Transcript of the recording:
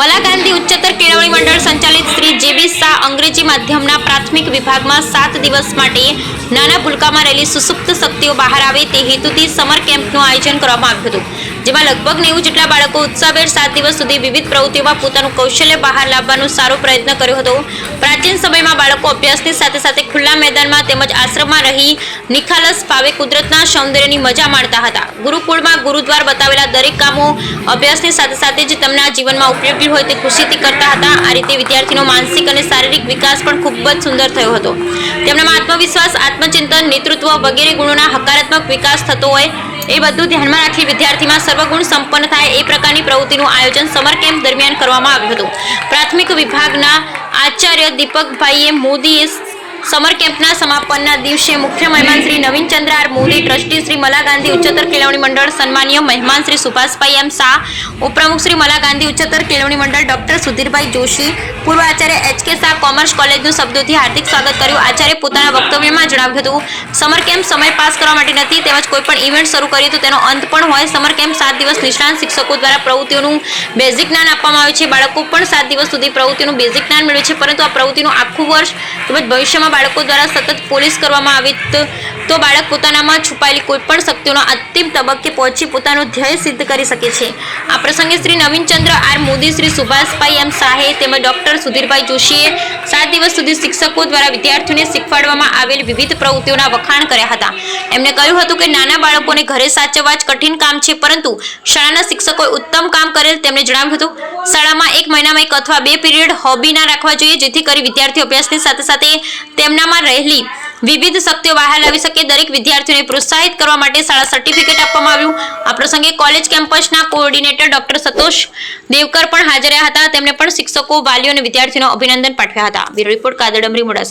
મલા ગાંધી ઉચ્ચતર કેળવણી મંડળ સંચાલિત શ્રી જેબી શાહ અંગ્રેજી માધ્યમના પ્રાથમિક વિભાગમાં સાત દિવસ માટે નાના ભૂલકામાં રહેલી સુસુપ્ત શક્તિઓ બહાર આવે તે હેતુથી સમર કેમ્પનું આયોજન કરવામાં આવ્યું હતું. જેમાં લગભગ નેવું જેટલા બાળકો ઉત્સાહભેર સાત દિવસ સુધી વિવિધ પ્રવૃત્તિઓમાં પોતાનું કૌશલ્ય બહાર લાવવાનો સારો પ્રયત્ન કર્યો હતો. પ્રાચીન સમયમાં બાળકો અભ્યાસની સાથે સાથે ખુલ્લા મેદાનમાં તેમજ આશ્રમમાં રહી નિખાલસ ભાવે કુદરતના સૌંદર્યની મજા માણતા હતા. ગુરુકુળમાં ગુરુદ્વાર બતાવેલા દરેક કામો અભ્યાસની સાથે સાથે જ તેમના જીવનમાં ઉપયોગી હોય તે ખુશીથી કરતા હતા. આ રીતે વિદ્યાર્થીનો માનસિક અને શારીરિક વિકાસ પણ ખૂબ જ સુંદર થયો હતો. તેમનામાં આત્મવિશ્વાસ, આત્મચિંતન, નેતૃત્વ વગેરે ગુણોના હકારાત્મક વિકાસ થતો હોય એ બધું ધ્યાનમાં રાખી વિદ્યાર્થીમાં સર્વગુણ સંપન્ન થાય એ પ્રકારની પ્રવૃત્તિનું આયોજન સમર કેમ્પ દરમિયાન કરવામાં આવ્યું હતું. પ્રાથમિક વિભાગના આચાર્ય દીપકભાઈએ મોદીએ સમર કેમ્પના સમાપનના દિવસે મુખ્ય મહેમાન શ્રી નવીનચંદ્ર આર મોદી, ટ્રસ્ટી શ્રી મલા ગાંધી ઉચ્ચતર કેળવણી મંડળ, સન્માનીય મહેમાન શ્રી સુભાષભાઈ એમ શાહ, ઉપપ્રમુખ શ્રી મલા ગાંધી ઉચ્ચતર કેળવણી મંડળ, ડોક્ટર સુધીરભાઈ જોશી, પૂર્વ Acharya H K Shah commerce કોલેજનું શબ્દોથી હાર્દિક સ્વાગત કર્યું. આચાર્ય પોતાના વક્તવ્યમાં જણાવ્યું હતું, સમર કેમ્પ સમય પાસ કરવા માટે નથી, તેમજ કોઈ પણ ઇવેન્ટ શરૂ કરીએ તો તેનો અંત પણ હોય. સમર કેમ્પ સાત દિવસ નિષ્ણાંત શિક્ષકો દ્વારા પ્રવૃત્તિઓનું બેઝિક જ્ઞાન આપવામાં આવે છે. બાળકો પણ સાત દિવસ સુધી પ્રવૃત્તિનું બેઝિક જ્ઞાન મેળવે છે. પરંતુ આ પ્રવૃત્તિનું આખું વર્ષ તેમજ ભવિષ્યમાં બાળકો દ્વારા સતત પોલીસ કરવામાં આવે તો- બાળક પોતાનામાં છુપાયેલી કોઈ પણ શક્તિઓના અંતિમ તબક્કે પહોંચી પોતાનું ધ્યેય સિદ્ધ કરી શકે છે. આ પ્રસંગે શ્રી નવીનચંદ્ર આર મોદી, શ્રી સુભાષભાઈ એમ શાહે તેમજ ડૉક્ટર સુધીરભાઈ જોશીએ સાત દિવસ સુધી શિક્ષકો દ્વારા વિદ્યાર્થીઓને શીખવાડવામાં આવેલ વિવિધ પ્રવૃત્તિઓના વખાણ કર્યા હતા. એમણે કહ્યું હતું કે નાના બાળકોને ઘરે સાચવવા જ કઠિન કામ છે, પરંતુ શાળાના શિક્ષકોએ ઉત્તમ કામ કરેલ તેમણે જણાવ્યું હતું, શાળામાં એક મહિનામાં એક અથવા બે પીરિયડ હોબી ના રાખવા જોઈએ, જેથી કરી વિદ્યાર્થીઓ અભ્યાસની સાથે સાથે તેમનામાં રહેલી વિવિધ શક્તિઓ બહાર લાવી શકે દરેક વિદ્યાર્થીઓને પ્રોત્સાહિત કરવા માટે શાળા સર્ટિફિકેટ આપવામાં આવ્યું. આ પ્રસંગે કોલેજ કેમ્પસના કોઓર્ડિનેટર ડોક્ટર સતોષ દેવકર પણ હાજર રહ્યા હતા. તેમણે પણ શિક્ષકો, વાલીઓ અને વિદ્યાર્થીઓને અભિનંદન પાઠવ્યા હતા. Bureau report Kadar Damri Modasa.